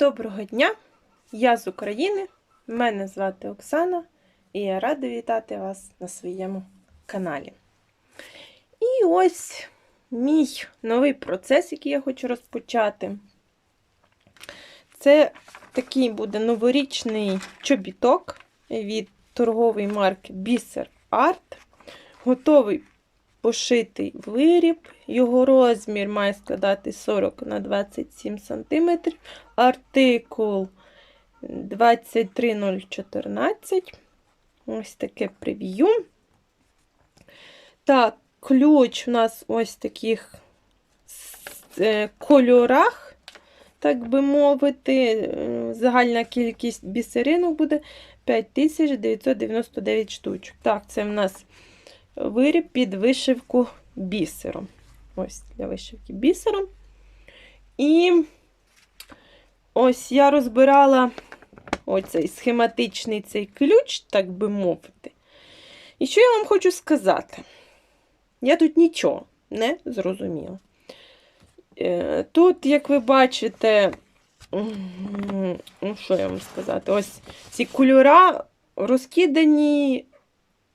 Доброго дня! Я з України. Мене звати Оксана, і я рада вітати вас на своєму каналі. І ось мій новий процес, який я хочу розпочати. Це такий буде новорічний чобіток від торгової марки Biser Art. Готовий пошитий виріб. Його розмір має складати 40 на 27 см. Артикул 23014. Ось таке прев'ю. Так, ключ у нас ось таких е, кольорах, так би мовити. Е, Загальна кількість бісеринок буде 5999 штучок. Так, це в нас виріб під вишивку бісером. Ось для вишивки бісером. І ось я розбирала оцей схематичний цей ключ, так би мовити. І що я вам хочу сказати? Я тут нічого не зрозуміла. Е, Тут, як ви бачите, ну, що я вам сказати, ось ці кольора розкидані,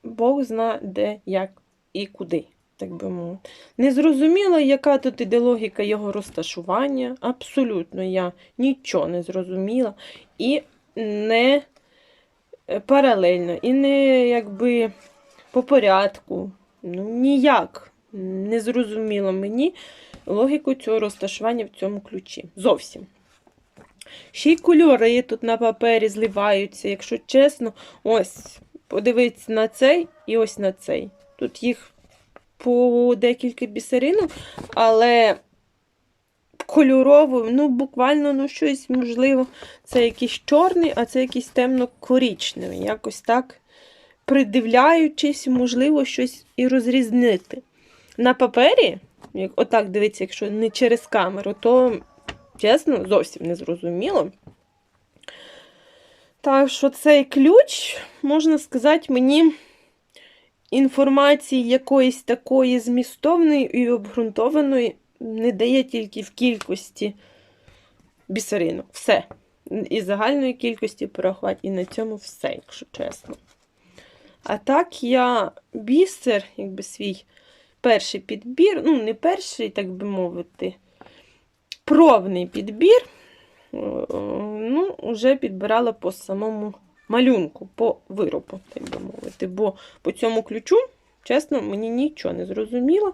Бог зна де, як і куди, так би мовити. Не зрозуміла, яка тут іде логіка його розташування. Абсолютно я нічого не зрозуміла. І не паралельно, і не якби по порядку. Ну, ніяк не зрозуміло мені логіку цього розташування в цьому ключі. Зовсім. Ще й кольори тут на папері зливаються, якщо чесно, ось, подивіться на цей і ось на цей. Тут їх по декілька бісеринок, але кольорово, ну, буквально ну, щось, можливо, це якийсь чорний, а це якийсь темно-корічневий. Якось так, придивляючись, можливо, щось і розрізнити. На папері, як, отак дивіться, якщо не через камеру, то, чесно, зовсім не зрозуміло. Так що цей ключ, можна сказати, мені інформації якоїсь такої змістовної і обґрунтованої не дає тільки в кількості бісеринок. Все. І загальної кількості порахувати, і на цьому все, якщо чесно. А так я бісер, якби свій перший підбір, ну, не перший, так би мовити, пробний підбір, ну, вже підбирала по самому малюнку, по виробу, так би мовити. Бо по цьому ключу, чесно, мені нічого не зрозуміло.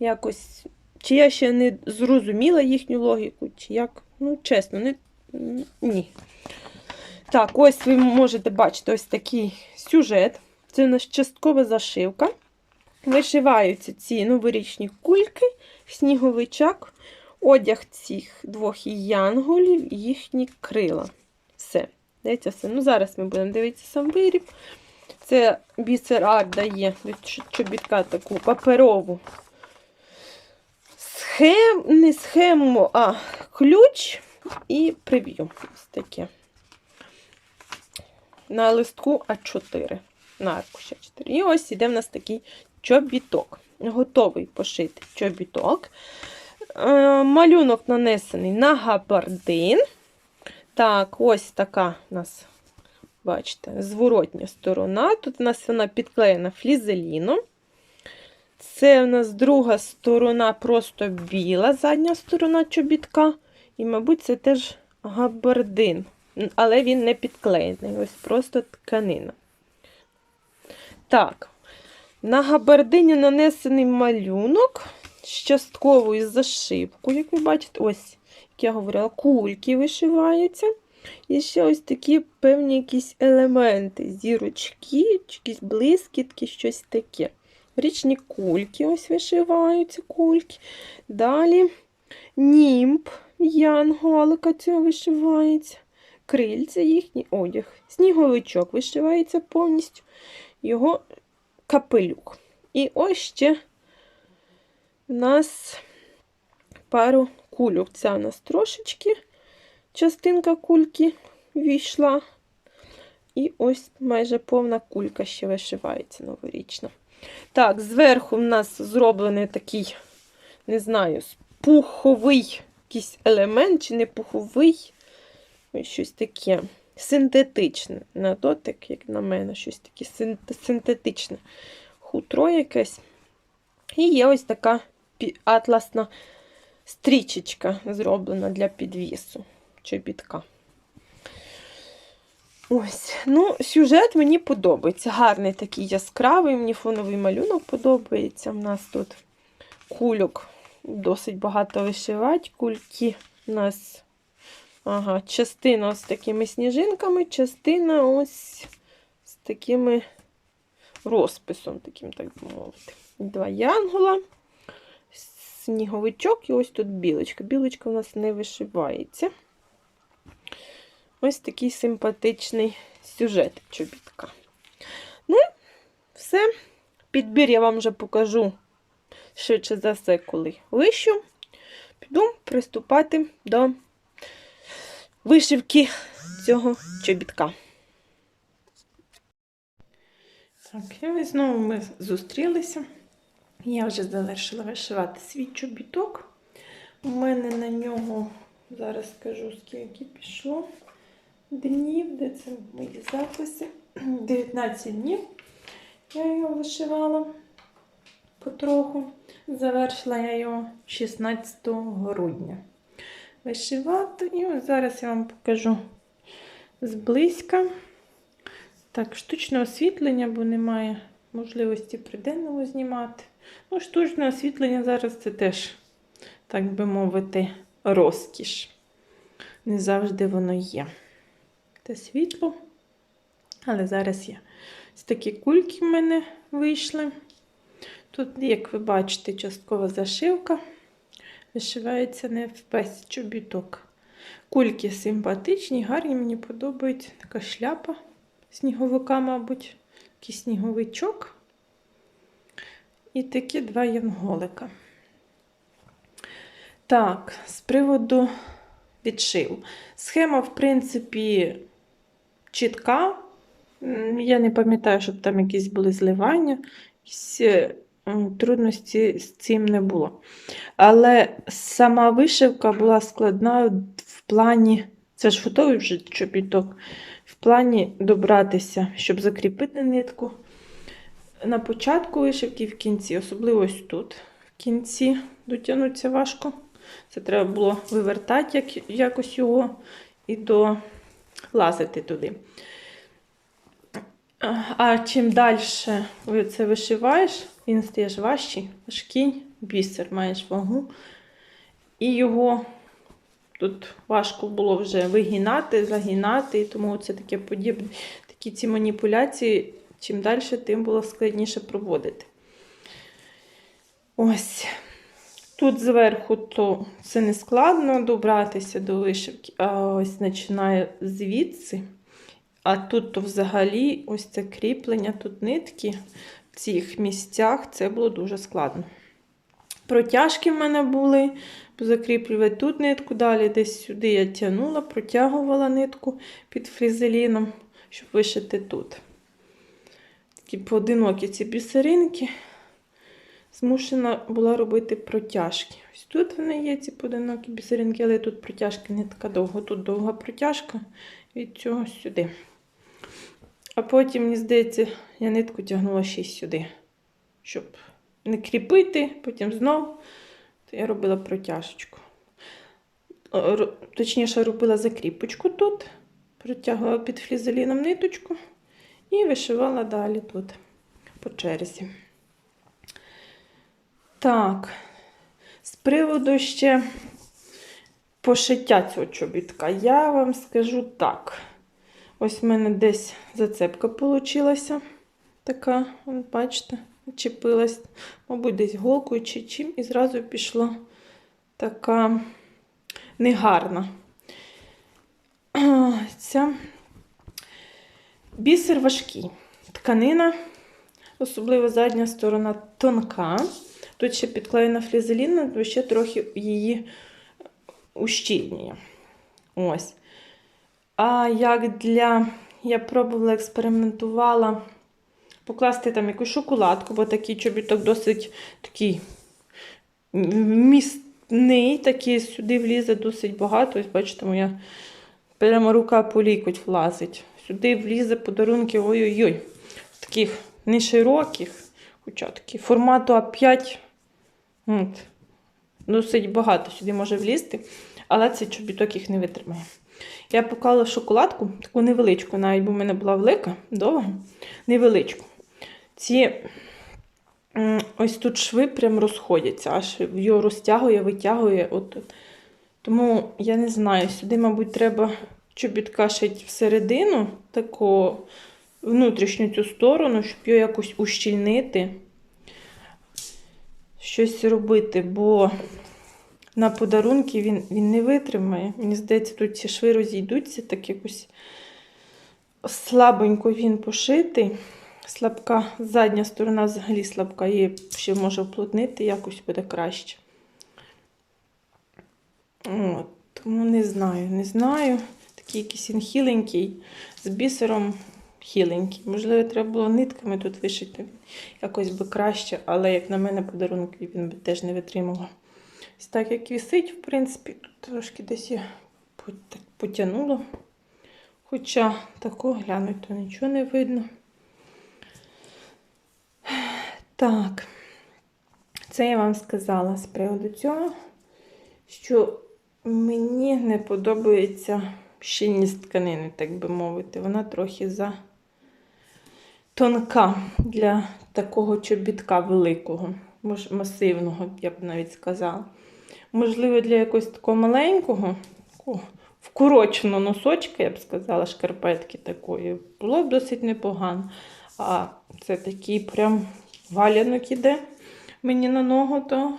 Якось, чи я ще не зрозуміла їхню логіку, чи як, ну, чесно, не, ні. Так, ось ви можете бачити ось такий сюжет. Це у нас часткова зашивка. Вишиваються ці новорічні кульки, сніговичок, одяг цих двох янголів, їхні крила. Все. Дивіться все. Ну, Зараз ми будемо дивитися сам виріб. Це бісер арт дає від чобітка таку паперову схем, не схему, а ключ і прев'ю. Ось таке. На листку А4. На аркуші А4. І ось іде в нас такий чобіток. Готовий пошити чобіток. Е, малюнок нанесений на габардин. Так, ось така у нас, бачите, зворотня сторона. Тут у нас вона підклеєна флізеліном. Це у нас друга сторона просто біла, задня сторона чобітка. І, мабуть, це теж габардин. Але він не підклеєний. Ось просто тканина. Так, на габардині нанесений малюнок з частковою зашивкою, як ви бачите, ось, як я говорила, кульки вишиваються. І ще ось такі певні якісь елементи, зірочки, якісь блискітки, щось таке. Річні кульки ось вишиваються кульки. Далі німб, янголика цього вишивається, крильця їхній одяг. Сніговичок вишивається повністю його капелюк. І ось ще у нас пару кульок. Ця у нас трошечки частинка кульки війшла. І ось майже повна кулька ще вишивається новорічна. Так, зверху в нас зроблений такий, не знаю, пуховий якийсь елемент, чи не пуховий. Ось щось таке синтетичне. На дотик, як на мене, щось таке синтетичне. Хутро якесь. І є ось така атласна стрічечка зроблена для підвісу чобітка. Ось, ну, сюжет мені подобається. Гарний такий яскравий, мені фоновий малюнок подобається. У нас тут кульок досить багато вишивати. Кульки у нас ага, частина з такими сніжинками, частина ось з такими розписом, таким, так би мовити. Два янгола, сніговичок і ось тут білочка. Білочка у нас не вишивається. Ось такий симпатичний сюжет чобітка. Ну, все. Підбір я вам вже покажу швидше за все, коли вищу. Піду приступати до вишивки цього чобітка. Так, і знову ми зустрілися. Я вже завершила вишивати свій чобіток. У мене на нього, зараз скажу, скільки пішло днів, де це мої записи. 19 днів я його вишивала потроху. Завершила я його 16 грудня. Вишивати. І ось зараз я вам покажу зблизька. Так, штучне освітлення, бо немає можливості при денному знімати. Ну, штучне освітлення зараз це теж, так би мовити, розкіш. Не завжди воно є. Те світло. Але зараз є. Ось такі кульки в мене вийшли. Тут, як ви бачите, часткова зашивка. Вишивається не весь чобіток. Кульки симпатичні, гарні, мені подобається. Така шляпа сніговика, мабуть, такий сніговичок. І такі два янголика. Так, з приводу відшиву. Схема, в принципі, чітка. Я не пам'ятаю, щоб там якісь були зливання, якісь е, трудності з цим не було. Але сама вишивка була складна в плані, це ж готовий вже чобіток, в плані добратися, щоб закріпити нитку. На початку вишивки в кінці, особливо ось тут. В кінці дотягнуться важко. Це треба було вивертати як, якось його і долазити туди. А чим далі ви це вишиваєш, він стає важчий, важкий, бісер маєш вагу. І його тут важко було вже вигинати, загинати, тому це таке подібне. Такі ці маніпуляції, чим далі, тим було складніше проводити. Ось. Тут зверху то це не складно добратися до вишивки, а ось починає звідси. А тут то взагалі ось це кріплення, тут нитки в цих місцях це було дуже складно. Протяжки в мене були, закріплювати тут нитку, далі десь сюди я тягнула, протягувала нитку під фрізеліном, щоб вишити тут. Такі поодинокі ці бісеринки. Змушена була робити протяжки. Ось тут вони є, ці поодинокі бісеринки, але тут протяжки не така довго. Тут довга протяжка від цього сюди. А потім, мені здається, я нитку тягнула ще й сюди, щоб не кріпити, потім знов то я робила протяжечку. Точніше, робила закріпочку тут, протягувала під флізеліном ниточку і вишивала далі тут по черзі. Так, з приводу ще пошиття цього чобітка, я вам скажу так. Ось в мене десь зацепка вийшла. Така, бачите, чепилась, мабуть, десь голкою чи чим, і зразу пішла така негарна. Ця бісер важкий. Тканина, особливо задня сторона тонка. Тут ще підклеєна флізеліна, то ще трохи її ущільнює. Ось. А як для. Я пробувала, експериментувала покласти там якусь шоколадку, бо такий чобіток досить такий вміст, такий сюди влізе досить багато. Ось бачите, моя прямо рука по лікоть влазить. Сюди влізе подарунки ой-ой-ой. Таких не широких, хоча такі формату А5. От. Досить багато сюди може влізти, але цей чобіток їх не витримає. Я поклала шоколадку, таку невеличку, навіть бо в мене була велика, довга, невеличку. Ці ось тут шви прям розходяться, аж його розтягує, витягує. От. Тому я не знаю, сюди, мабуть, треба чобітка шити всередину, таку внутрішню цю сторону, щоб його якось ущільнити, щось робити, бо на подарунки він, він не витримає. Мені здається, тут ці шви розійдуться, так якось слабенько він пошитий. Слабка задня сторона взагалі слабка, її ще може вплотнити, якось буде краще. От, тому не знаю, не знаю. Такий якийсь він хіленький, з бісером хіленький. Можливо, треба було нитками тут вишити. Якось би краще, але, як на мене, подарунки він би теж не витримував. Ось так як висить, в принципі, тут трошки десь я потягнула. Хоча тако глянуть, то нічого не видно. Так, це я вам сказала з приводу цього, що мені не подобається щільність тканини, так би мовити. Вона трохи за тонка для такого чобітка великого, масивного, я б навіть сказала. Можливо, для якогось такого маленького, вкороченого носочка, я б сказала, шкарпетки такої, було б досить непогано. А це такий прям валянок іде мені на ногу, то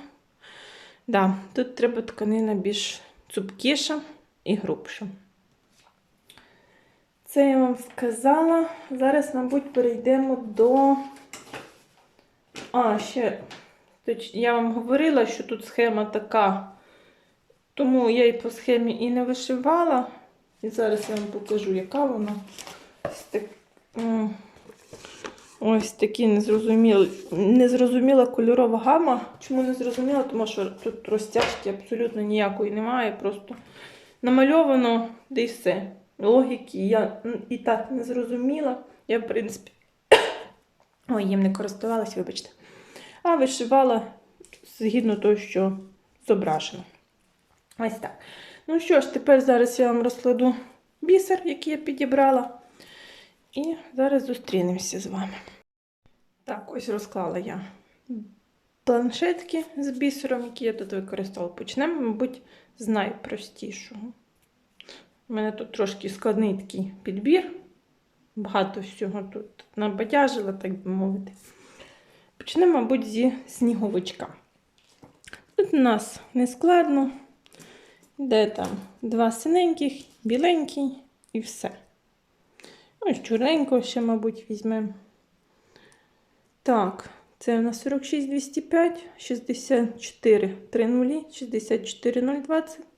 да, тут треба тканина більш цупкіша і грубша. Це я вам сказала. Зараз, мабуть, перейдемо до. А, ще я вам говорила, що тут схема така, тому я і по схемі і не вишивала. І зараз я вам покажу, яка вона. Ось, так, ось такі незрозумілі, незрозуміла кольорова гама. Чому не зрозуміла? Тому що тут розтяжки абсолютно ніякої немає. Просто намальовано, де й все. Логіки я і так не зрозуміла. Я, в принципі, ой, їм не користувалась, вибачте. А вишивала згідно того, що зображено. Ось так. Ну що ж, тепер зараз я вам розкладу бісер, який я підібрала. І зараз зустрінемося з вами. Так, ось розклала я планшетки з бісером, які я тут використовувала. Почнемо, мабуть, з найпростішого. У мене тут трошки складний такий підбір. Багато всього тут набадяжила, так би мовити. Почнемо, мабуть, зі сніговичка. Тут у нас не складно. Де там два синеньких, біленький і все. Ось чорненького ще, мабуть, візьмемо. Так, це у нас 46 205, 64 30, 64 020.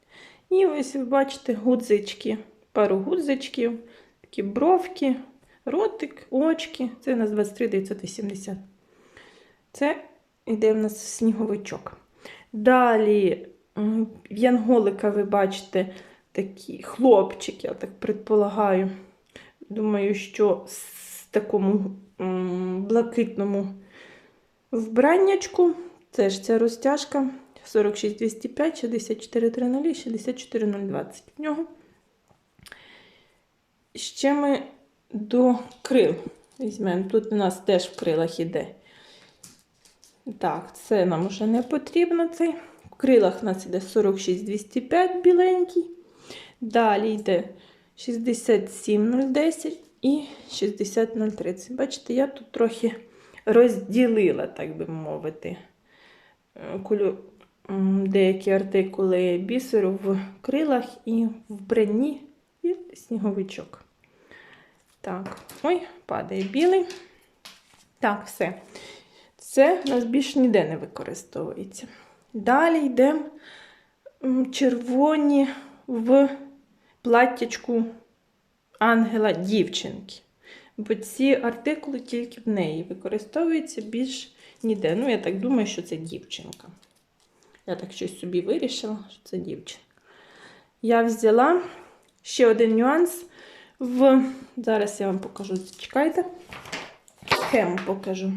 І ось ви бачите гудзички, пару гудзичків, такі бровки, ротик, очки. Це у нас 23 980. Це йде в нас сніговичок. Далі в янголика ви бачите такий хлопчик, я так предполагаю. Думаю, що з такому блакитному вбраннячку. Це ж ця розтяжка 46 205, 64 30, 64 020 в нього. Ще ми до крил візьмемо. Тут у нас теж в крилах іде. Так, це нам вже не потрібно. Цей. В крилах у нас іде 46 205 біленький. Далі йде 67 010 і 60 030. Бачите, я тут трохи розділила, так би мовити, е, деякі артикули бісеру в крилах і в бранні і сніговичок. Так, ой, падає білий. Так, все. Це у нас більш ніде не використовується. Далі йдемо червоні в платтячку ангела дівчинки. Бо ці артикули тільки в неї використовуються більш ніде. Ну, я так думаю, що це дівчинка. Я так щось собі вирішила, що це дівчина. Я взяла ще один нюанс в. Зараз я вам покажу, зачекайте. Схему покажу.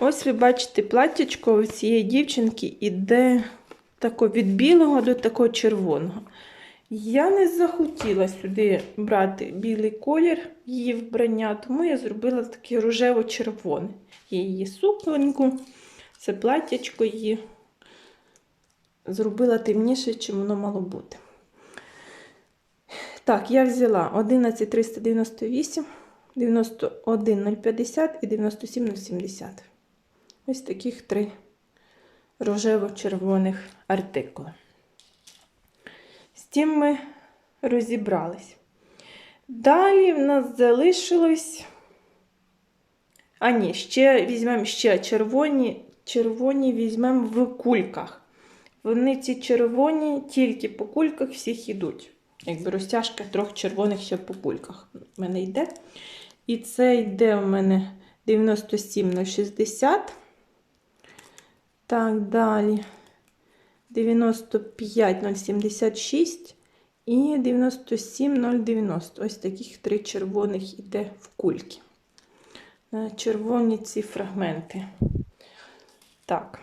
Ось ви бачите, платтячко у цієї дівчинки іде тако від білого до такого червоного. Я не захотіла сюди брати білий колір її вбрання, тому я зробила таке рожево-червоне. Я її суконьку, це платтячко її зробила темніше, чим воно мало бути. Так, я взяла 11398, 91050 і 97070. Ось таких три рожево-червоних артикули. З тим ми розібрались. Далі в нас залишилось. А ні, ще візьмемо ще червоні. Червоні візьмемо в кульках. Вони ці червоні тільки по кульках всіх йдуть. Якби розтяжка трьох червоних ще по кульках в мене йде. І це йде у мене 97060. Так, далі 95076 і 97090. Ось таких три червоних йде в кульки. Е, Червоні ці фрагменти. Так.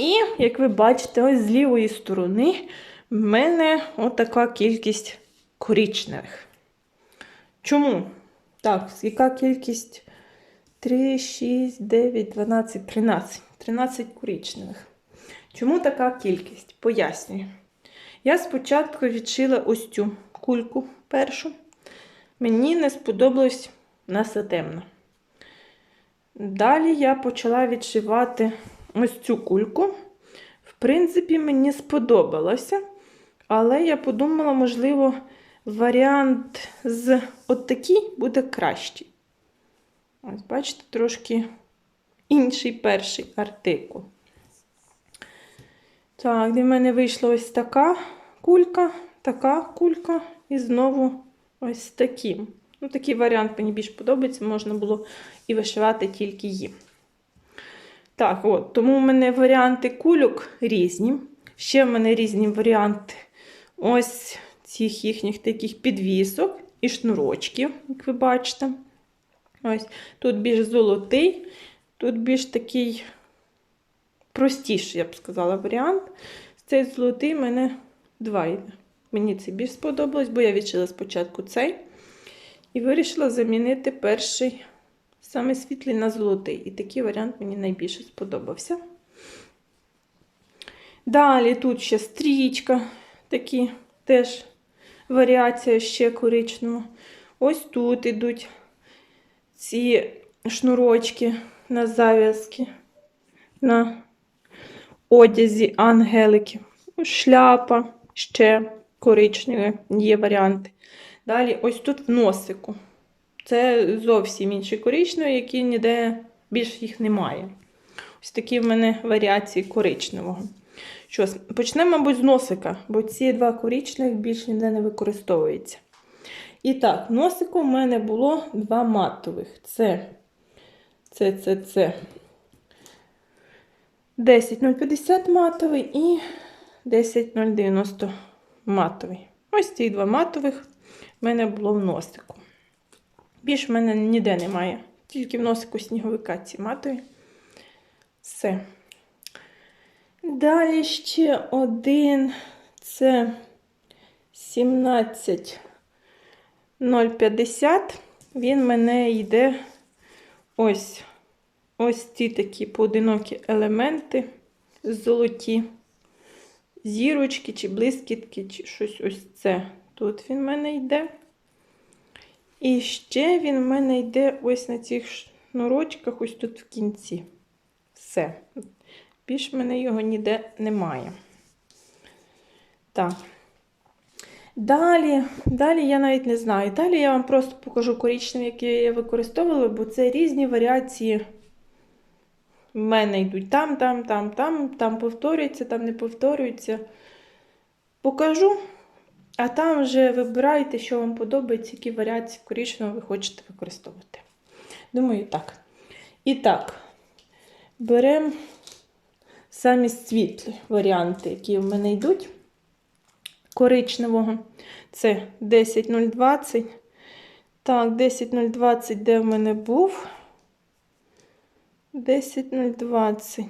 І, як ви бачите, ось з лівої сторони в мене отака кількість коричневих. Чому? Так, яка кількість? 3, 6, 9, 12, 13. 13 коричневих. Чому така кількість? Пояснюю. Я спочатку відшила ось цю кульку першу. Мені не сподобалось наса темно. Далі я почала відшивати ось цю кульку. В принципі, мені сподобалося. Але я подумала, можливо, варіант з от буде кращий. Ось, бачите, трошки інший перший артикул. Так, в мене вийшла ось така кулька, така кулька, і знову ось таким. Ну, такий варіант мені більш подобається, можна було і вишивати тільки їм. Так, от, тому в мене варіанти кульок різні. Ще в мене різні варіанти ось цих їхніх таких підвісок і шнурочків, як ви бачите. Ось Тут більш золотий, тут більш такий простіший, я б сказала, варіант. Цей золотий в мене два йде. Мені це більш сподобалось, бо я відшила спочатку цей. І вирішила замінити перший саме світлий на золотий. І такий варіант мені найбільше сподобався. Далі тут ще стрічка, такі теж варіація ще коричнева. Ось тут ідуть ці шнурочки на зав'язки, на одязі ангелики. Шляпа ще коричневі є варіанти. Далі, ось тут в носику. Це зовсім інші коричневі, які ніде більш їх немає. Ось такі в мене варіації коричневого. Що, почнемо, мабуть, з носика, бо ці два коричневих більш ніде не використовуються. І так, носику в мене було два матових. Це, це, це, це 10050 матовий і 10090 матовий. Ось ці два матових в мене було в носику. Більш в мене ніде немає. Тільки в носику сніговика ці матові. Все. Далі ще один. Це 17050. Він мене йде ось ось ці такі поодинокі елементи золоті, зірочки, чи блискітки, чи щось ось це. Тут він в мене йде. І ще він в мене йде ось на цих шнурочках, ось тут в кінці. Все. Більш в мене його ніде немає. Так. Далі, далі я навіть не знаю. Далі я вам просто покажу коричневі, які я використовувала, бо це різні варіації. В мене йдуть там, там, там, там, там повторюється, там не повторюється. Покажу, а там вже вибирайте, що вам подобається, які варіації коричневого ви хочете використовувати. Думаю, так. І так, беремо самі світлі варіанти, які в мене йдуть коричневого. Це 10020. Так, 10020, де в мене був? 10020.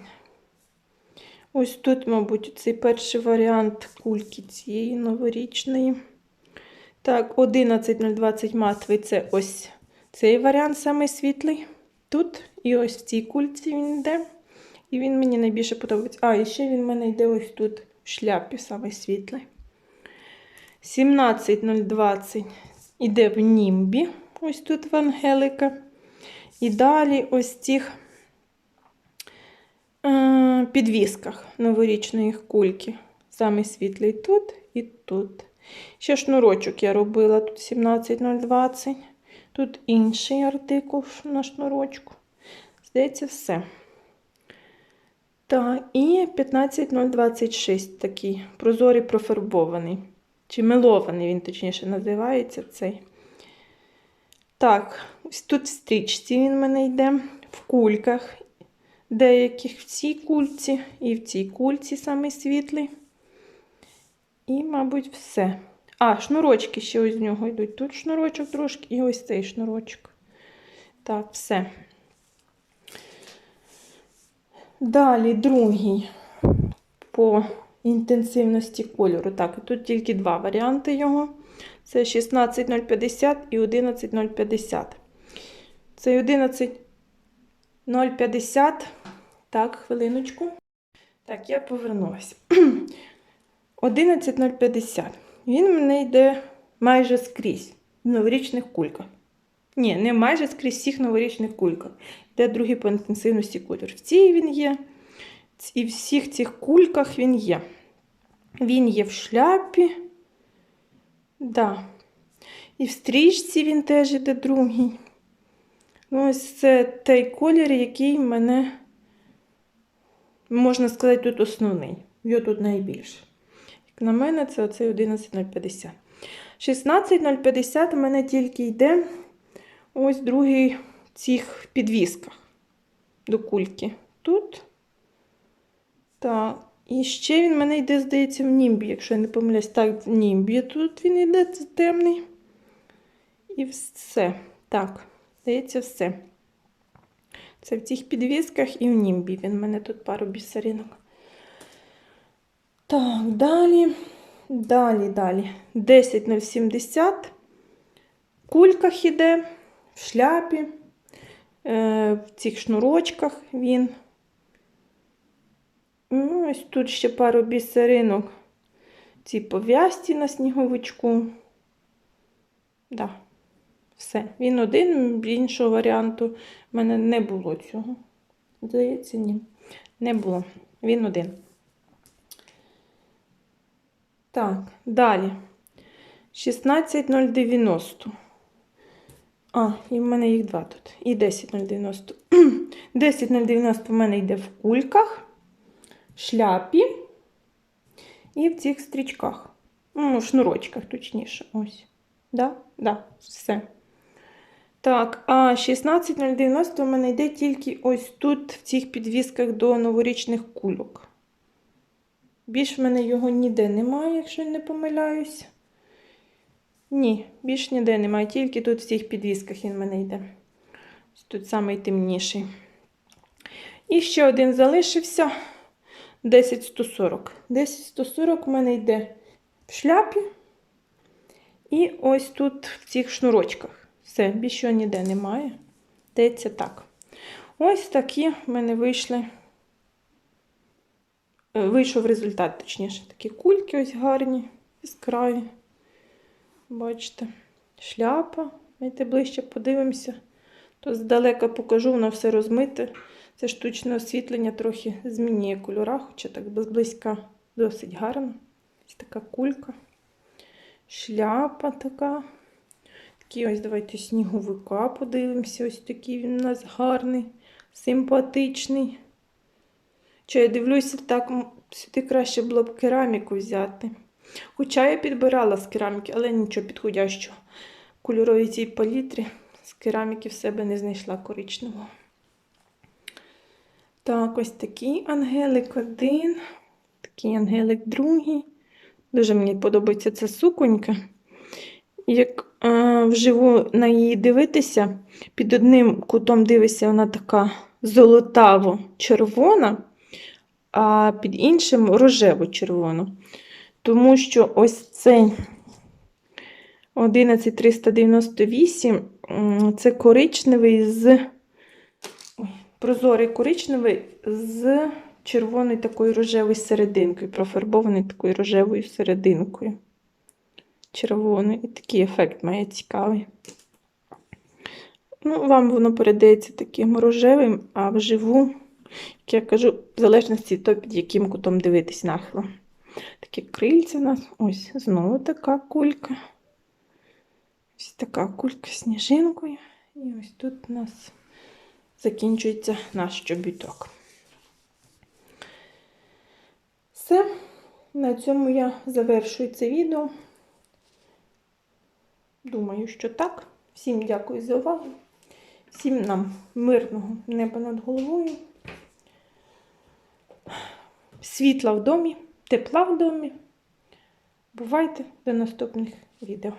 Ось тут, мабуть, цей перший варіант кульки цієї новорічної. Так, 11020 матовий це ось цей варіант самий світлий. Тут і ось в цій кульці він йде. І він мені найбільше подобається. А, і ще він в мене йде ось тут в шляпі, самий світлий. 17020 іде в німбі. Ось тут в Ангелика. І далі ось цих підвісках новорічної кульки. Самий світлий тут і тут. Ще шнурочок я робила тут 17020. Тут інший артикул на шнурочку. Здається, все. Так, і 15026 такий прозорий профарбований. Чи мелований він, точніше, називається цей. Так, тут в стрічці він в мене йде, в кульках. Деяких в цій кульці і в цій кульці самий світлий. І, мабуть, все. А, шнурочки ще ось з нього йдуть. Тут шнурочок трошки, і ось цей шнурочок. Так, все. Далі другий по інтенсивності кольору. Так, тут тільки два варіанти його. Це 16050 і 11050. Цей 11050. Так, хвилиночку. Так, я повернулася. 11050. Він мене йде майже скрізь в новорічних кульках. Ні, не майже скрізь всіх новорічних кульках. Йде другий по інтенсивності кольор. В цій він є. І в всіх цих кульках він є. Він є в шляпі. Да. І в стрічці він теж іде другий. Ну, ось це той колір, який мене, можна сказати, тут основний. Його тут найбільше. Як на мене, це оцей 11050. 16050 у мене тільки йде ось другий в цих підвісках до кульки. Тут. Так. І ще він мене йде, здається, в німбі, якщо я не помиляюсь. Так, в німбі тут він йде це темний. І все. Так, здається, все. Це в цих підвісках і в німбі. Він в мене тут пару бісеринок. Так, далі. Далі, далі. 10070. В кульках іде, в шляпі, е, в цих шнурочках він. Ну, ось тут ще пару бісеринок. Ці пов'язці на сніговичку. Да, все. Він один, іншого варіанту в мене не було цього. Здається, ні. Не було. Він один. Так, далі. 16090. А, і в мене їх два тут. І 10090. 10090 в мене йде в кульках шляпі і в цих стрічках. Ну, шнурочках, точніше. Ось. Да? Да, все. Так, а 16090 у мене йде тільки ось тут, в цих підвісках до новорічних кульок. Більш в мене його ніде немає, якщо не помиляюсь. Ні, більш ніде немає, тільки тут в цих підвісках він в мене йде. Ось Тут самий темніший. І ще один залишився. 10140. 10140 у мене йде в шляпі. І ось тут в цих шнурочках. Все, більше ніде немає. Здається так. Ось такі в мене вийшли. Е, Вийшов результат, точніше, такі кульки ось гарні, яскраві. Бачите, шляпа. Давайте ближче подивимося. То здалека покажу, воно все розмите. Це штучне освітлення трохи змінює кольора, хоча так зблизька досить гарно. Ось така кулька. Шляпа така. Такий ось давайте сніговика подивимося. Ось такий він у нас гарний, симпатичний. Чи я дивлюся, так сюди краще було б кераміку взяти. Хоча я підбирала з кераміки, але нічого підходящого. Кольоровій цій палітрі з кераміки в себе не знайшла коричневого. Так, ось такий ангелик один, такий ангелик другий. Дуже мені подобається ця суконька. Як е, вживу на її дивитися, під одним кутом дивишся, вона така золотаво-червона, а під іншим рожево-червона. Тому що ось цей 11398 це коричневий з прозорий коричневий з червоною такою рожевою серединкою, профарбований такою рожевою серединкою. Червоний. І такий ефект має цікавий. Ну, вам воно передається таким рожевим, а вживу, як я кажу, в залежності від того, під яким кутом дивитись нахилом. Такі крильця у нас. Ось знову така кулька. Ось така кулька з сніжинкою. І ось тут у нас закінчується наш чобіток. Все. На цьому я завершую це відео. Думаю, що так. Всім дякую за увагу. Всім нам мирного неба над головою. Світла в домі, тепла в домі. Бувайте до наступних відео.